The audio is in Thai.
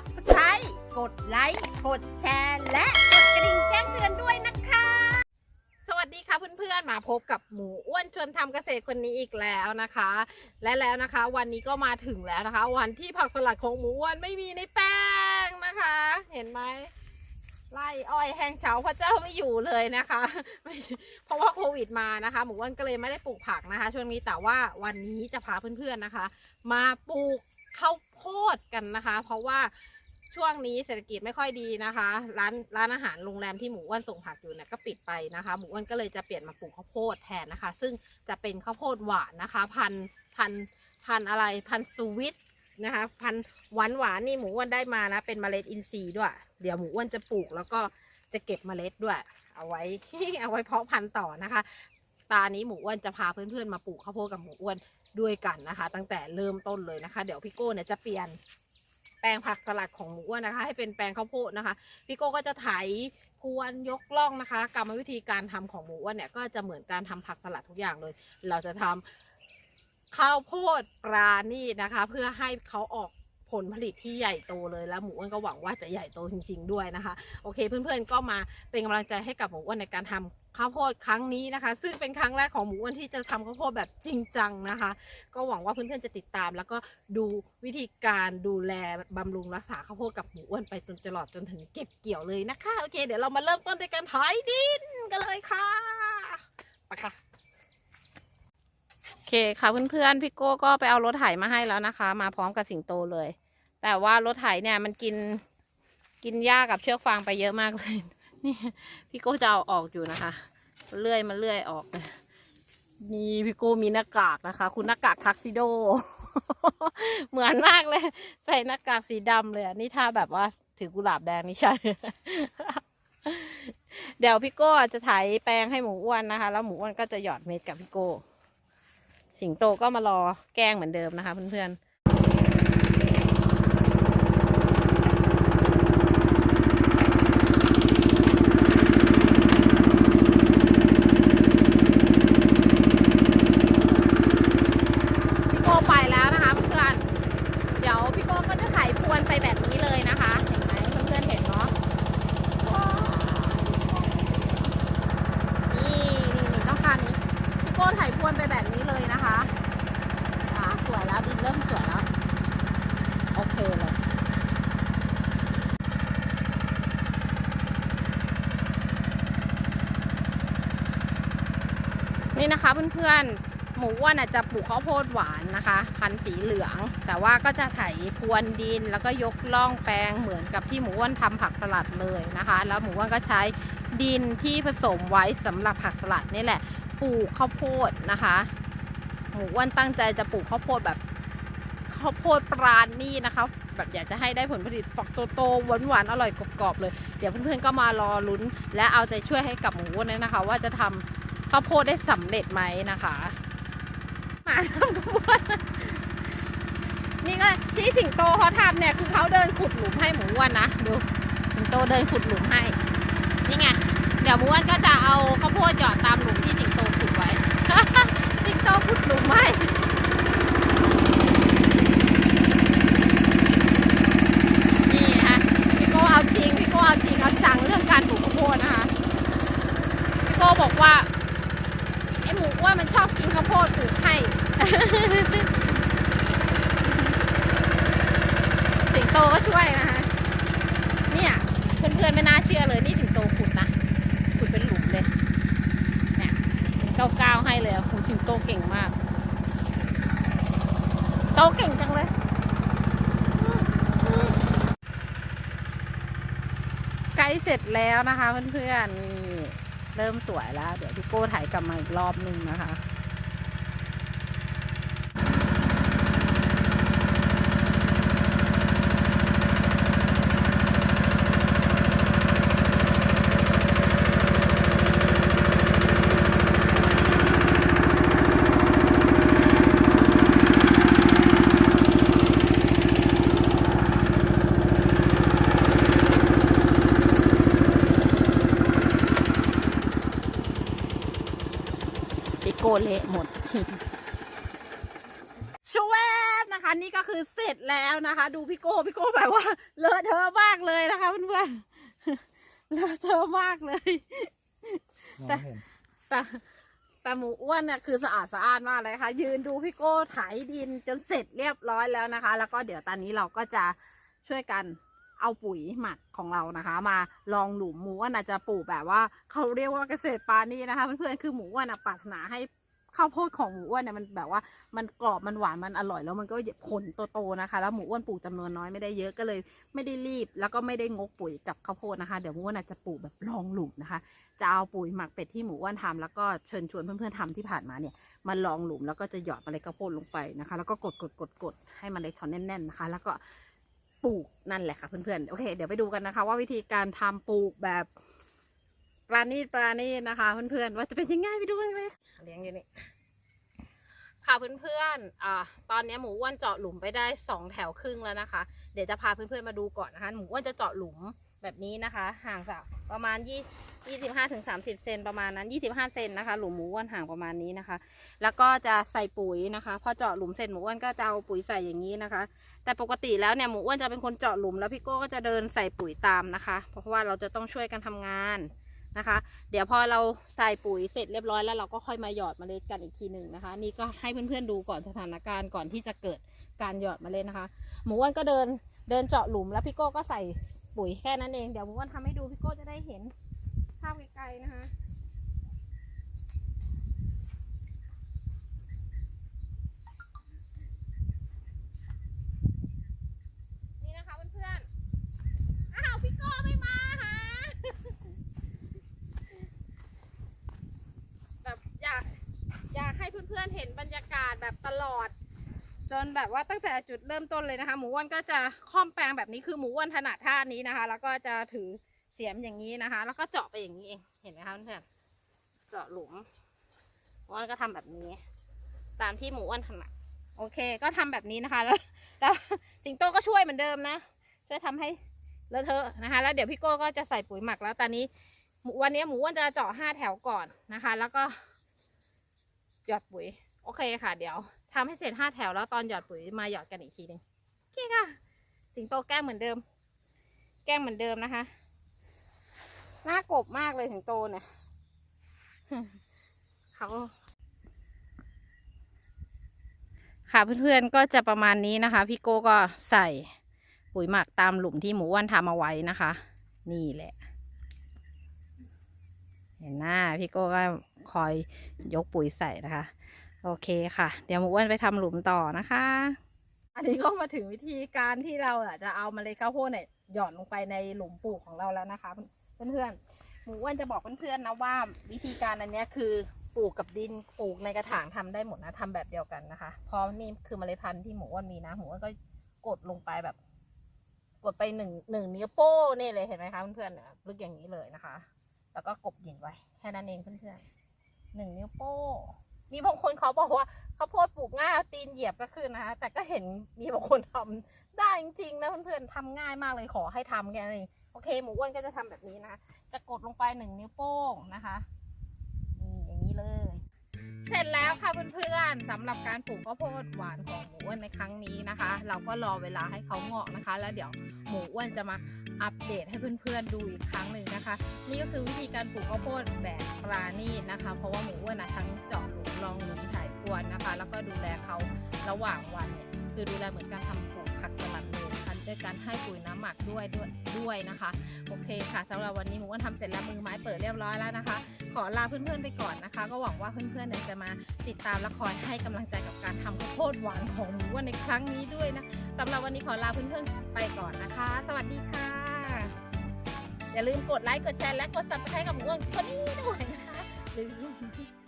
Subscribe กดไลค์ กดแชร์ และกดกระดิ่งแจ้งเตือนด้วยนะคะ สวัสดีค่ะเพื่อนๆ มาพบกับหมูอ้วนชวนทำเกษตรคนนี้อีกแล้วนะคะ และแล้วนะคะ วันนี้ก็มาถึงแล้วนะคะ วันที่ผักสลัดของหมูอ้วนไม่มีในแป้งนะคะ เห็นไหมไล่อ้อยแห้งเฉาพระเจ้าไม่อยู่เลยนะคะ เพราะว่าโควิดมานะคะ หมูอ้วนก็เลยไม่ได้ปลูกผักนะคะ ช่วงนี้แต่ว่าวันนี้จะพาเพื่อนๆนะคะ มาปลูก ข้าวโพดกันนะคะ เพราะว่าช่วงนี้เศรษฐกิจไม่ค่อยดีนะคะ ร้านร้านอาหารโรงแรมที่หมูอ้วนส่งผักอยู่เนี่ยก็ปิดไปนะคะหมูอ้วนก็เลยจะเปลี่ยนมาปลูกข้าวโพดแทนนะคะ ซึ่งจะเป็นข้าวโพดหวานนะคะ พันพันพันอะไรพันสวิตนะคะ พันหวานหวานนี่หมูอ้วนได้มานะเป็นเมล็ดอินทรีย์ด้วย เดี๋ยวหมูอ้วนจะปลูกแล้วก็จะเก็บเมล็ดด้วย เอาไว้เอาไว้เพาะพันธุ์ต่อนะคะ ตานี้หมูอ้วนจะพาเพื่อนๆมาปลูกข้าวโพดกับหมูอ้วน ด้วยกันนะคะ ตั้งแต่เริ่มต้นเลยนะคะ เดี๋ยวพี่โก้เนี่ยจะเปลี่ยนแปลงผักสลัดของหมูอ้วนนะคะ ให้เป็นแปลงข้าวโพดนะคะ พี่โก้ก็จะไถพวนยกล่องนะคะกรรมวิธีการทำของหมูอ้วนเนี่ยก็จะเหมือนการทำผักสลัดทุกอย่างเลย เราจะทำข้าวโพดปลาณีตนะคะ เพื่อให้เขาออก ผลผลิตที่ใหญ่โตเลยแล้วหมูอ้วนก็หวังว่าจะใหญ่โตจริง ๆ ด้วยนะคะ โอเคเพื่อนๆก็มาเป็นกำลังใจให้กับหมูอ้วนในการทำข้าวโพดครั้งนี้นะคะ ซึ่งเป็นครั้งแรกของหมูอ้วนที่จะทำข้าวโพดแบบจริงจังนะคะ ก็หวังว่าเพื่อนๆจะติดตาม แล้วก็ดูวิธีการดูแลบำรุงรักษาข้าวโพดกับหมูอ้วนไปจนตลอดจนถึงเก็บเกี่ยวเลยนะคะโอเค เดี๋ยวเรามาเริ่มต้นด้วยการไถดินกันเลยค่ะไปค่ะโอเคค่ะเพื่อนๆพี่โก้ก็ไปเอารถไถมาให้แล้วนะคะ มาพร้อมกับสิงโตเลย แต่ว่ารถไถเนี่ยมันกินกินหญ้ากับเชือกฟางไปเยอะมากเลย นี่พี่โก้จะเอาออกอยู่นะคะ เลื่อยมาเลื่อยออกเลยนี่พี่โก้มีหน้ากากนะคะ คุณหน้ากากทักซิโด เหมือนมากเลย ใส่หน้ากากสีดำเลยนี่ถ้าแบบว่าถือกุหลาบแดงนี่ใช่ เดี๋ยวพี่โก้จะไถแปลงให้หมูอ้วนนะคะ แล้วหมูอ้วนก็จะหยอดเม็ดกับพี่โก้ สิงโตก็มารอแกล้งเหมือนเดิมนะคะเพื่อนๆ พี่โก้ไปแล้วนะคะเพื่อนๆเดี๋ยวพี่โก้ก็จะถ่ายพรวนไปแบบนี้เลยนะคะ เห็นไหมเพื่อนๆเห็นเนาะนี่นี่นี่ต้องการนี้ พี่โก้ถ่ายพรวนไปแบบนี้เลยนะคะอ่าสวยแล้วดินเริ่มสวยแล้ว โอเคเลย นี่นะคะเพื่อนๆ หมูอ้วนอาจจะปลูกข้าวโพดหวานนะคะ พันธุ์สีเหลือง แต่ว่าก็จะไถพรวนดินแล้วก็ยกล่องแปลงเหมือนกับที่หมูอ้วนทำผักสลัดเลยนะคะ แล้วหมูอ้วนก็ใช้ดินที่ผสมไว้สำหรับผักสลัดนี่แหละปลูกข้าวโพดนะคะ หมูอ้วนตั้งใจจะปลูกข้าวโพดแบบข้าวโพดปราณีนะคะ แบบอยากจะให้ได้ผลผลิตฝักโตๆหวานๆอร่อยกรอบๆเลย เดี๋ยวเพื่อนๆก็มารอลุ้น และเอาใจช่วยให้กับหมูอ้วนด้วยนะคะ ว่าจะทำ ข้าวโพดได้สำเร็จไหมนะคะมาทำข้าวโพดนี่ก็ที่สิงโตเขาทำเนี่ยคือเขาเดินขุดหลุมให้หมูอ้วนนะดูสิงโตเดินขุดหลุมให้นี่ไงเดี๋ยวหมูอ้วนก็จะเอาข้าวโพดหยอดตามหลุมที่สิงโตขุดไว้สิงโตขุดหลุมให้นี่ฮะพี่โก้เอาจริงพี่โก้เอาจริงเอาจังเรื่องการปลูกข้าวโพดนะคะ พี่โก้บอกว่า ไอหมูอ้วนมันชอบกินข้าวโพดปลูกให้ สิงโตก็ช่วยนะคะ เนี่ยเพื่ อนๆไม่น่าเชื่อเลยนี่สิงโตขุดนะขุดเป็นหลุมเลยเนี่ยเก้าเก้าให้เลยอะสิงโตเก่งมาก โตเก่งจังเลยใกล้เสร็จแล้วนะคะเพื่อนๆนี่เริ่มสวยแล้ว เดี๋ยวพี่โก้ถ่ายกลับมาอีกรอบนึงนะคะ พี่โก้เละหมด ชวบ นะคะอันนี้ก็คือเสร็จแล้วนะคะ ดูพี่โก้พี่โก้แบบว่า เลอะเทอะมากเลยนะคะเพื่อนๆเลอะเทอะมากเลยมองแต่ไม่เห็นแต่แต่หมูอ้วนเนี่ยคือสะอาดสะอาดมากเลยค่ะ ยืนดูพี่โก้ไถดินจนเสร็จเรียบร้อยแล้วนะคะ แล้วก็เดี๋ยวตอนนี้เราก็จะช่วยกันเอาปุ๋ยหมักของเรานะคะ มาลองหลุมหมูอ้วนอาจจะปลูกแบบว่าเขาเรียกว่าเกษตรปานีนะคะเพื่อนๆคือหมูอ้วนอะปรารถนาให้ ข้าวโพดของหมูอ้วนเนี่ยมันแบบว่ามันกรอบมันหวานมันอร่อย แล้วมันก็ผลโตๆนะคะ แล้วหมูอ้วนปลูกจำนวนน้อยไม่ได้เยอะก็เลย ไม่ได้รีบ แล้วก็ไม่ได้งกปุ๋ยกับข้าวโพดนะคะ เดี๋ยวหมูอ้วนอาจจะปลูกแบบลองหลุมนะคะ จะเอาปุ๋ยหมักเป็ดที่หมูอ้วนทำแล้วก็เชิญชวนเพื่อนๆทำที่ผ่านมาเนี่ยมาลองหลุมแล้วก็จะหยอดเมล็ดข้าวโพดลงไปนะคะ แล้วก็กดกดกดกดให้เมล็ดเขาแน่นๆนะคะ แล้วก็ปลูกนั่นแหละค่ะเพื่อนๆโอเค เดี๋ยวไปดูกันนะคะ ว่าวิธีการทำปลูกแบบ ปราณีตปราณีตนะคะ เพื่อนๆว่าจะเป็นยังไงไปดูกันเลยเลี้ยงอยู่นี่ค่ะเพื่อนๆอ่าตอนนี้หมูอ้วนเจาะหลุมไปได้สองแถวครึ่งแล้วนะคะ เดี๋ยวจะพาเพื่อนๆมาดูก่อนนะคะ หมูอ้วนจะเจาะหลุมแบบนี้นะคะ ห่างจากประมาณ20 25ถึง30เซนประมาณนั้น25เซนนะคะ หลุมหมูอ้วนห่างประมาณนี้นะคะ แล้วก็จะใส่ปุ๋ยนะคะ พอเจาะหลุมเสร็จหมูอ้วนก็จะเอาปุ๋ยใส่อย่างนี้นะคะ แต่ปกติแล้วเนี่ยหมูอ้วนจะเป็นคนเจาะหลุมแล้วพี่โก้ก็จะเดินใส่ปุ๋ยตามนะคะ เพราะว่าเราจะต้องช่วยกันทำงาน นะคะ เดี๋ยวพอเราใส่ปุ๋ยเสร็จเรียบร้อยแล้วเราก็ค่อยมาหยอดเมล็ดกันอีกทีหนึ่งนะคะ นี่ก็ให้เพื่อนๆดูก่อนสถานการณ์ก่อนที่จะเกิดการหยอดเมล็ดนะคะ หมูอ้วนก็เดินเดินเจาะหลุมแล้วพี่โก้ก็ใส่ปุ๋ยแค่นั้นเอง เดี๋ยวหมูอ้วนทำให้ดูพี่โก้จะได้เห็นภาพไกลๆนะคะ นี่นะคะเพื่อนๆ อ้าวพี่โก้ไม่มาหา แบบอยากอยากให้เพื่อนๆเห็นบรรยากาศแบบตลอด จนแบบว่าตั้งแต่จุดเริ่มต้นเลยนะคะ หมูอ้วนก็จะค่อมแปลงแบบนี้คือหมูอ้วนถนัดท่านี้นะคะ แล้วก็จะถือเสียมอย่างนี้นะคะ แล้วก็เจาะไปอย่างนี้เองเห็นไหมคะเพื่อนเจาะหลุมอ้วนก็ทำแบบนี้ ตามที่หมูอ้วนถนัดโอเค ก็ทำแบบนี้นะคะ แล้วแล้วสิงโตก็ช่วยเหมือนเดิมนะช่วยทำให้เลอะเทอะนะคะ แล้วเดี๋ยวพี่โก้ก็จะใส่ปุ๋ยหมักแล้วตอนนี้หมูวันนี้หมูอ้วนจะเจาะห้าแถวก่อนนะคะ แล้วก็ หยอดปุ๋ย โอเคค่ะ เดี๋ยวทำให้เสร็จห้าแถวแล้วตอนหยอดปุ๋ยมาหยอดกันอีกทีหนึ่งโอเคค่ะ สิงโตแกล้งเหมือนเดิม แกล้งเหมือนเดิมนะคะหน้ากบมากเลยสิงโตเนี่ยเขาค่ะเพื่อนๆก็จะประมาณนี้นะคะ พี่โก้ก็ใส่ปุ๋ยหมักตามหลุมที่หมูอ้วนทำเอาไว้นะคะ นี่แหละ เห็นหน้าพี่โก้ก็ คอยยกปุ๋ยใส่นะคะ โอเคค่ะ เดี๋ยวหมูอ้วนไปทำหลุมต่อนะคะ อันนี้ก็มาถึงวิธีการที่เราอะจะเอาเมล็ดข้าวโพดเนี่ยหย่อนลงไปในหลุมปลูกของเราแล้วนะคะ เพื่อนๆหมูอ้วนจะบอกเพื่อนๆนะว่าวิธีการอันนี้คือปลูกกับดินปลูกในกระถางทำได้หมดนะทำแบบเดียวกันนะคะเพราะนี่คือเมล็ดพันธุ์ที่หมูอ้วนมีนะหมูอ้วนก็กดลงไปแบบ กดไปหนึ่งหนึ่งนิ้วโป้นี่เลยเห็นไหมคะเพื่อนๆเนี่ยลึกอย่างนี้เลยนะคะ แล้วก็กบดินไว้แค่นั้นเองเพื่อนๆ หนึ่งนิ้วโป้มีบางคนเขาบอกว่าข้าวโพดปลูกง่ายเอาตีนเหยียบก็คือนนะคะแต่ก็เห็นมีบางคนทำได้จริงๆนะเพื่อนๆทำง่ายมากเลยขอให้ทำแค่นั้นเลยโอเค หมูอ้วนก็จะทำแบบนี้นะคะจะกดลงไปหนึ่งนิ้วโป้งนะคะ เสร็จแล้วค่ะเพื่อนๆสำหรับการปลูกข้าวโพดหวานของหมูอ้วนในครั้งนี้นะคะ เราก็รอเวลาให้เขางอกนะคะ แล้วเดี๋ยวหมูอ้วนจะมาอัปเดตให้เพื่อนๆดูอีกครั้งหนึ่งนะคะ นี่ก็คือวิธีการปลูกข้าวโพดแบบปราณีตนะคะ เพราะว่าหมูอ้วนนะทั้งเจาะหลุมรองหลุมถ่ายกวนนะคะ แล้วก็ดูแลเขาระหว่างวันเนี่ยคือดูแลเหมือนการทำปลูกผักสลัดเลยนะคะด้วยการให้ปุ๋ยน้ำหมักด้วยด้วยด้วยนะคะโอเคค่ะสำหรับวันนี้หมูอ้วนทำเสร็จแล้วมือไม้เปิดเรียบร้อยแล้วนะคะ ขอลาเพื่อนๆไปก่อนนะคะ ก็หวังว่าเพื่อนๆนจะมาติดตามและคอยให้กำลังใจกับการทำข้าวโพดหวานของหมูวันในครั้งนี้ด้วยนะสำหรับวันนี้ขอลาเพื่อนๆไปก่อนนะคะ สวัสดีค่ะ อย่าลืมกดไลค์กดแชร์และกด subscribe กับหมูอ้วนคนนี้ด้วยนะคะลืม